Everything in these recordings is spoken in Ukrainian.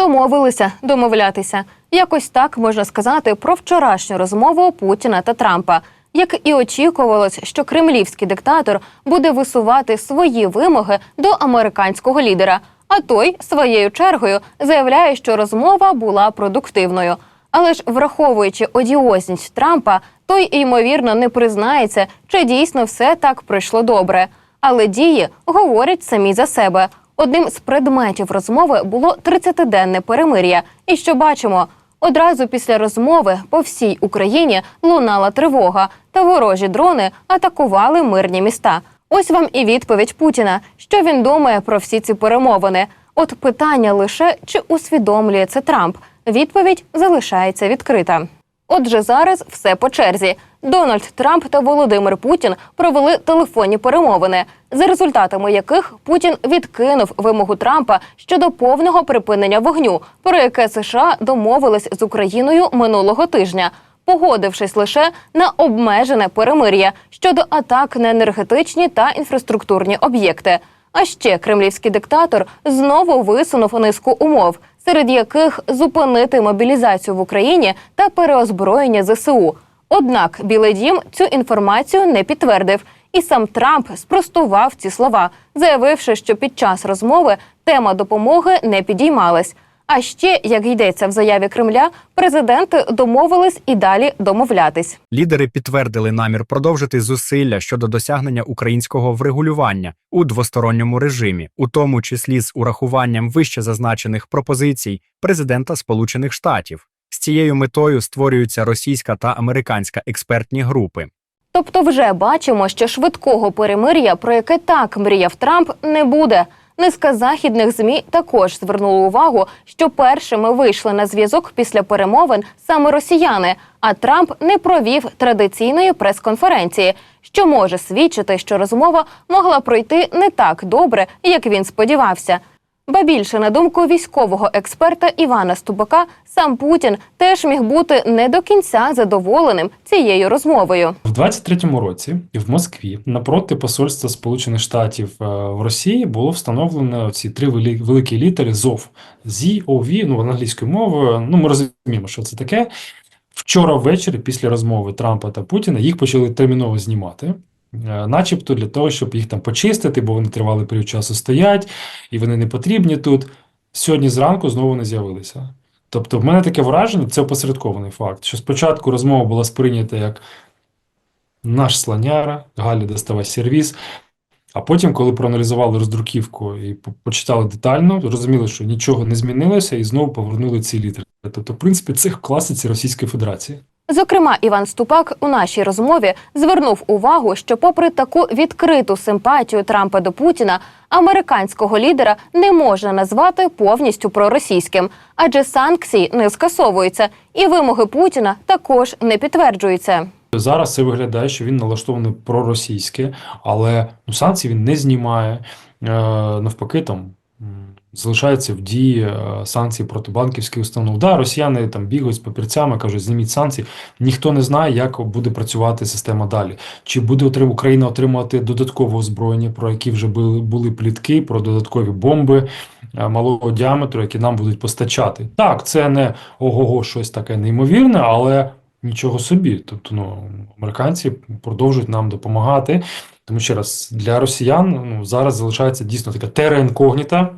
Домовилися домовлятися. Якось так можна сказати про вчорашню розмову Путіна та Трампа. Як і очікувалось, що кремлівський диктатор буде висувати свої вимоги до американського лідера, а той своєю чергою заявляє, що розмова була продуктивною. Але ж враховуючи одіозність Трампа, той ймовірно не признається, чи дійсно все так пройшло добре. Але дії говорять самі за себе. Одним з предметів розмови було 30-денне перемир'я. І що бачимо? Одразу після розмови по всій Україні лунала тривога, та ворожі дрони атакували мирні міста. Ось вам і відповідь Путіна. Що він думає про всі ці перемовини? От питання лише чи усвідомлює це Трамп. Відповідь залишається відкрита. Отже, зараз все по черзі. Дональд Трамп та Володимир Путін провели телефонні перемовини, за результатами яких Путін відкинув вимогу Трампа щодо повного припинення вогню, про яке США домовились з Україною минулого тижня, погодившись лише на обмежене перемир'я щодо атак на енергетичні та інфраструктурні об'єкти. А ще кремлівський диктатор знову висунув низку умов, серед яких зупинити мобілізацію в Україні та переозброєння ЗСУ. Однак Білий Дім цю інформацію не підтвердив, і сам Трамп спростував ці слова, заявивши, що під час розмови тема допомоги не підіймалась. А ще, як йдеться в заяві Кремля, президенти домовились і далі домовлятись. Лідери підтвердили намір продовжити зусилля щодо досягнення українського врегулювання у двосторонньому режимі, у тому числі з урахуванням вище зазначених пропозицій президента Сполучених Штатів. З цією метою створюються російська та американська експертні групи. Тобто, вже бачимо, що швидкого перемир'я, про яке так мріяв Трамп, не буде. Низка західних змі також звернули увагу, що першими вийшли на зв'язок після перемовин саме росіяни. А Трамп не провів традиційної прес-конференції, що може свідчити, що розмова могла пройти не так добре, як він сподівався. Ба більше, на думку військового експерта Івана Ступака, сам Путін теж міг бути не до кінця задоволеним цією розмовою. В 23-му році в Москві напроти посольства Сполучених Штатів е, в Росії було встановлено ці три великі літери ЗОВ ZOV, ну англійською мовою. Ну ми розуміємо, що це таке. Вчора ввечері, після розмови Трампа та Путіна, їх почали терміново знімати. Е, Начебто для того, щоб їх там почистити, бо вони тривалий період часу стоять, і вони не потрібні тут. Сьогодні зранку знову не з'явилися. Тобто, в мене таке враження, це опосередкований факт, що спочатку розмова була сприйнята як наш слоняра, Галі доставай сервіс. А потім, коли проаналізували роздруківку і почитали детально, зрозуміли, що нічого не змінилося, і знову повернули ці літери. Тобто, в принципі, це в класиці Російської Федерації. Зокрема, Іван Ступак у нашій розмові звернув увагу, що, попри таку відкриту симпатію Трампа до Путіна, американського лідера не можна назвати повністю проросійським, адже санкції не скасовуються, і вимоги Путіна також не підтверджуються. Зараз це виглядає, що він налаштований проросійське, але ну, санкції він не знімає. Е, навпаки, там залишаються в дії е, санкції проти банківських установ. Да, росіяни там бігають з папірцями, кажуть, зніміть санкції. Ніхто не знає, як буде працювати система далі. Чи буде Україна отримувати додаткове озброєння, про які вже були, були плітки, про додаткові бомби е, малого діаметру, які нам будуть постачати. Так, це не ого-го щось таке неймовірне, але Нічого собі. Тобто, ну, американці продовжують нам допомагати. Тому ще раз, для росіян ну, зараз залишається дійсно така тера інкогніта,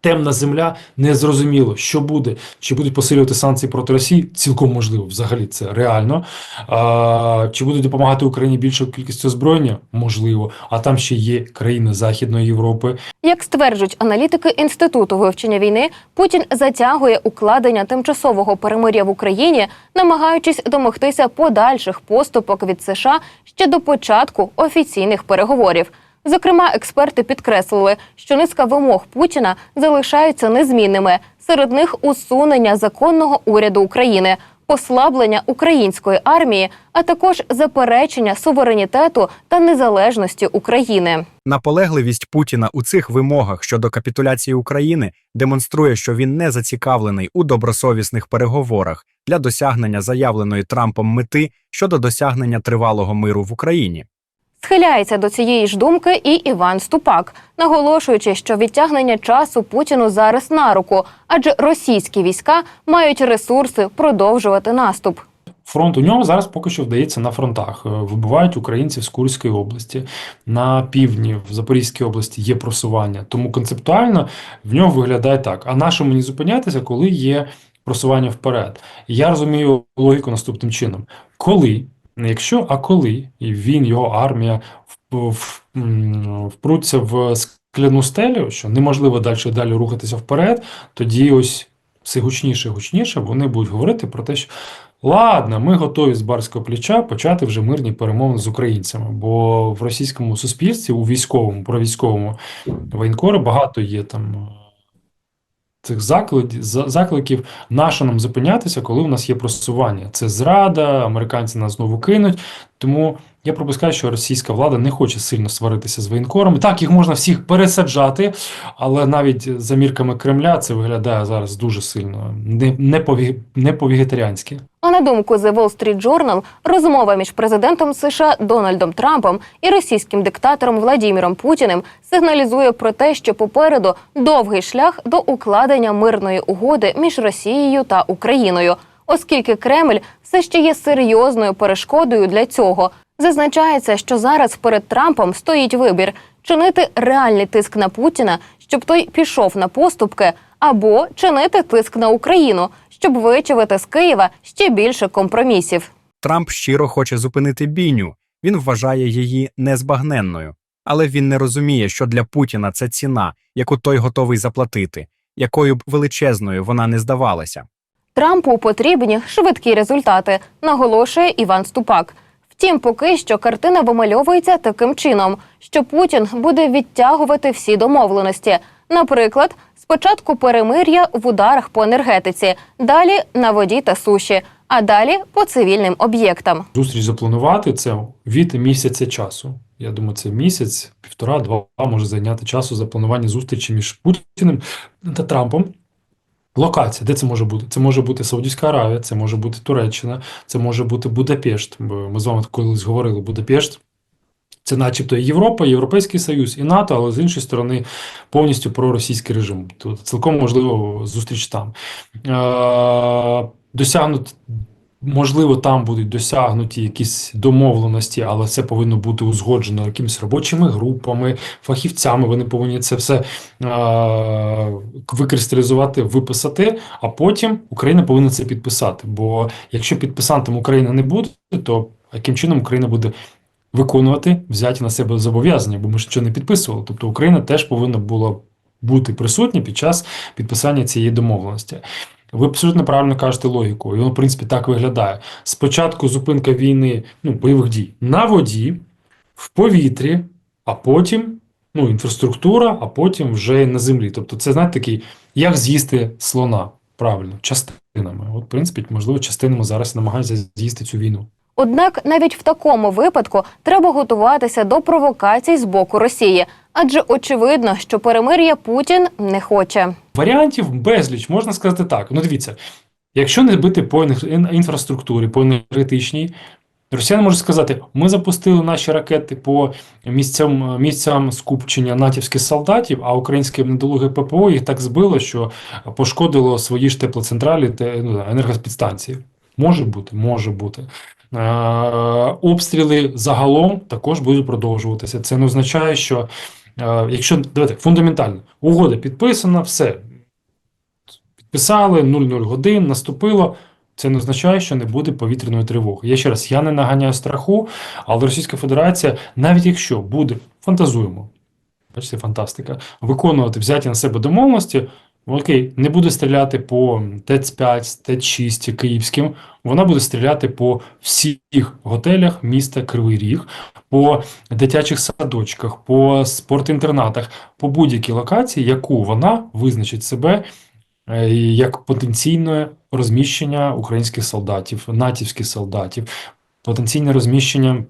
темна земля, незрозуміло, що буде, чи будуть посилювати санкції проти Росії, цілком можливо, взагалі це реально. А, чи будуть допомагати Україні більшою кількістю озброєння? Можливо. А там ще є країни Західної Європи, Як стверджують аналітики інституту вивчення війни, Путін затягує укладення тимчасового перемир'я в Україні, намагаючись домогтися подальших поступок від США ще до початку офіційних переговорів. Зокрема, експерти підкреслили, що низка вимог Путіна залишаються незмінними. Серед них усунення законного уряду України, послаблення української армії, а також заперечення суверенітету та незалежності України. Наполегливість Путіна у цих вимогах щодо капітуляції України демонструє, що він не зацікавлений у добросовісних переговорах для досягнення заявленої Трампом мети щодо досягнення тривалого миру в Україні. Схиляється до цієї ж думки і Іван Ступак, наголошуючи, що відтягнення часу Путіну зараз на руку, адже російські війська мають ресурси продовжувати наступ. Фронт у нього зараз поки що вдається на фронтах. Е, Вибивають українців з Курської області, на півдні в Запорізькій області є просування. Тому концептуально в нього виглядає так. А на що мені зупинятися, коли є просування вперед? Я розумію логіку наступним чином: коли, не якщо, а коли і він, його армія впруться в скляну стелю, що неможливо далі далі рухатися вперед, тоді ось все гучніше і гучніше вони будуть говорити про те, що ладно, ми готові з барського плеча почати вже мирні перемовини з українцями. Бо в російському суспільстві, у військовому, провійськовому воєнкорі багато є там цих закликів, закликів, на нам зупинятися, коли у нас є просування. Це зрада, американці нас знову кинуть. Тому я пропускаю, що російська влада не хоче сильно сваритися з воєнкорами. Так, їх можна всіх пересаджати, але навіть за мірками Кремля це виглядає зараз дуже сильно не, не, пові, не по-вегетаріанськи. А на думку The Wall Street Journal, розмова між президентом США Дональдом Трампом і російським диктатором Владіміром Путіним сигналізує про те, що попереду довгий шлях до укладення мирної угоди між Росією та Україною, оскільки Кремль все ще є серйозною перешкодою для цього. Зазначається, що зараз перед Трампом стоїть вибір чинити реальний тиск на Путіна, щоб той пішов на поступки, або чинити тиск на Україну, щоб вичавити з Києва ще більше компромісів. Трамп щиро хоче зупинити бійню. Він вважає її незбагненною. Але він не розуміє, що для Путіна це ціна, яку той готовий заплатити, якою б величезною вона не здавалася. Трампу потрібні швидкі результати, наголошує Іван Ступак. Втім, поки що картина вимальовується таким чином, що Путін буде відтягувати всі домовленості. Наприклад, спочатку перемир'я в ударах по енергетиці, далі на воді та суші, а далі по цивільним об'єктам. Зустріч запланувати це від місяця часу. Я думаю, це місяць, півтора-два може зайняти часу запланування зустрічі між Путіним та Трампом. Локація, де це може бути? Це може бути Саудівська Аравія, це може бути Туреччина, це може бути Будапешт. Ми з вами колись говорили Будапешт. Це начебто і Європа, Європейський Союз і НАТО, але з іншої сторони повністю проросійський режим. Тут цілком можливо зустріч там. Е, досягнути, можливо, там будуть досягнуті якісь домовленості, але це повинно бути узгоджено якимись робочими групами, фахівцями. Вони повинні це все е, викристалізувати, виписати, а потім Україна повинна це підписати. Бо якщо підписантом Україна не буде, то яким чином Україна буде виконувати взяті на себе зобов'язання, бо ми ж що не підписували. Тобто Україна теж повинна була бути присутня під час підписання цієї домовленості. Ви абсолютно правильно кажете логіку, і воно, в принципі, так виглядає. Спочатку зупинка війни, ну, бойових дій на воді, в повітрі, а потім ну, інфраструктура, а потім вже на землі. Тобто, це знаєте такий, як з'їсти слона правильно, частинами. От, в принципі, можливо, частинами зараз намагаються з'їсти цю війну. Однак навіть в такому випадку треба готуватися до провокацій з боку Росії, адже очевидно, що перемир'я Путін не хоче. Варіантів безліч, можна сказати так. Ну, дивіться, якщо не бити по інфраструктурі, по енергетичній, росіяни можуть сказати: ми запустили наші ракети по місцям, місцям скупчення натівських солдатів, а українське недолуге ППО їх так збило, що пошкодило свої ж теплоцентралі та ну, енергоспідстанції. Може бути, може бути. Е, обстріли загалом також будуть продовжуватися. Це не означає, що е, якщо давайте фундаментально, угода підписана, все. Підписали 00 годин, наступило. Це не означає, що не буде повітряної тривоги. Я ще раз, я не наганяю страху, але Російська Федерація, навіть якщо буде, фантазуємо, бачите, фантастика, виконувати взяті на себе домовленості, окей, не буде стріляти по ТЕЦ-5, ТЕЦ-6 київським, вона буде стріляти по всіх готелях міста Кривий Ріг, по дитячих садочках, по спортінтернатах, по будь-якій локації, яку вона визначить себе е, як потенційне розміщення українських солдатів, натівських солдатів, потенційне розміщення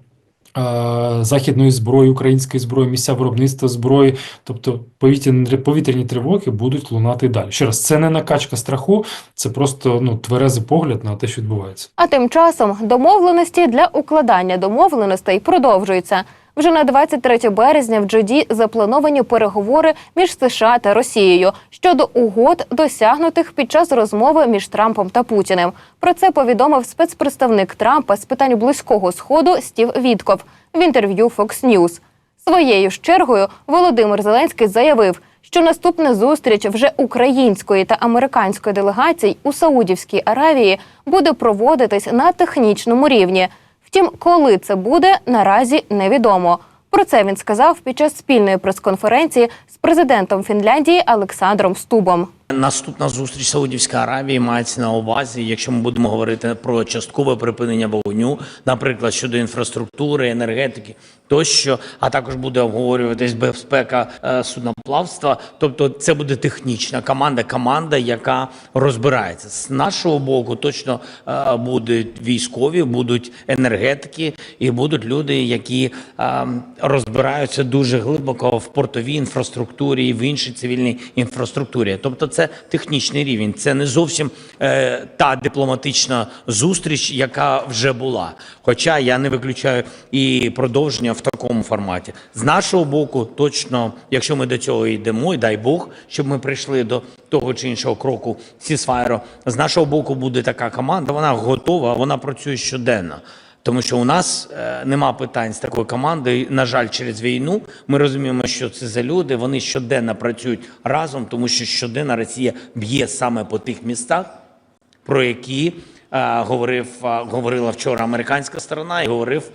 західної зброї, української зброї, місця виробництва зброї, тобто повітряні, повітряні тривоги будуть лунати далі. Ще раз, це не накачка страху, це просто ну, тверезий погляд на те, що відбувається. А тим часом домовленості для укладання домовленостей продовжуються. Вже на 23 березня в Джоді заплановані переговори між США та Росією щодо угод, досягнутих під час розмови між Трампом та Путіним. Про це повідомив спецпредставник Трампа з питань близького сходу Стів Вітков в інтерв'ю Fox News. Своєю ж чергою Володимир Зеленський заявив, що наступна зустріч вже української та американської делегацій у Саудівській Аравії буде проводитись на технічному рівні. Втім, коли це буде, наразі невідомо. Про це він сказав під час спільної прес-конференції з президентом Фінляндії Олександром Стубом. Наступна зустріч Саудівської Аравії мається на увазі, якщо ми будемо говорити про часткове припинення вогню, наприклад, щодо інфраструктури, енергетики тощо, а також буде обговорюватись безпека е, судноплавства. Тобто, це буде технічна команда, команда, яка розбирається з нашого боку. Точно е, будуть військові, будуть енергетики і будуть люди, які е, розбираються дуже глибоко в портовій інфраструктурі і в іншій цивільній інфраструктурі. Тобто, це технічний рівень, це не зовсім е, та дипломатична зустріч, яка вже була. Хоча я не виключаю і продовження в такому форматі. З нашого боку, точно, якщо ми до цього йдемо, і дай Бог, щоб ми прийшли до того чи іншого кроку сісфайру, з нашого боку буде така команда. Вона готова, вона працює щоденно. Тому що у нас е, нема питань з такою командою. На жаль, через війну ми розуміємо, що це за люди. Вони щоденно працюють разом, тому що щоденно Росія б'є саме по тих містах, про які е, говорив е, говорила вчора американська сторона, і говорив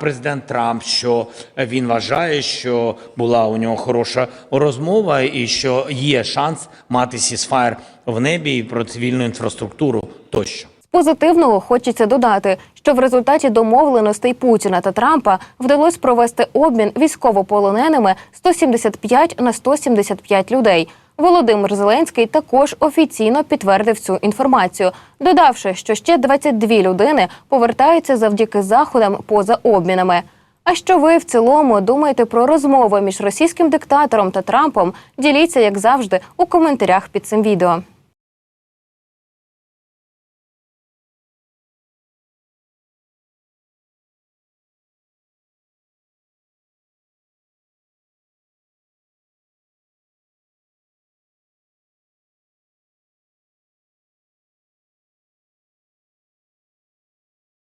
президент Трамп, що він вважає, що була у нього хороша розмова, і що є шанс мати сісфаєр в небі і про цивільну інфраструктуру тощо. Позитивного хочеться додати, що в результаті домовленостей Путіна та Трампа вдалося провести обмін військовополоненими 175 на 175 людей. Володимир Зеленський також офіційно підтвердив цю інформацію, додавши, що ще 22 людини повертаються завдяки заходам поза обмінами. А що ви в цілому думаєте про розмови між російським диктатором та Трампом? Діліться, як завжди, у коментарях під цим відео.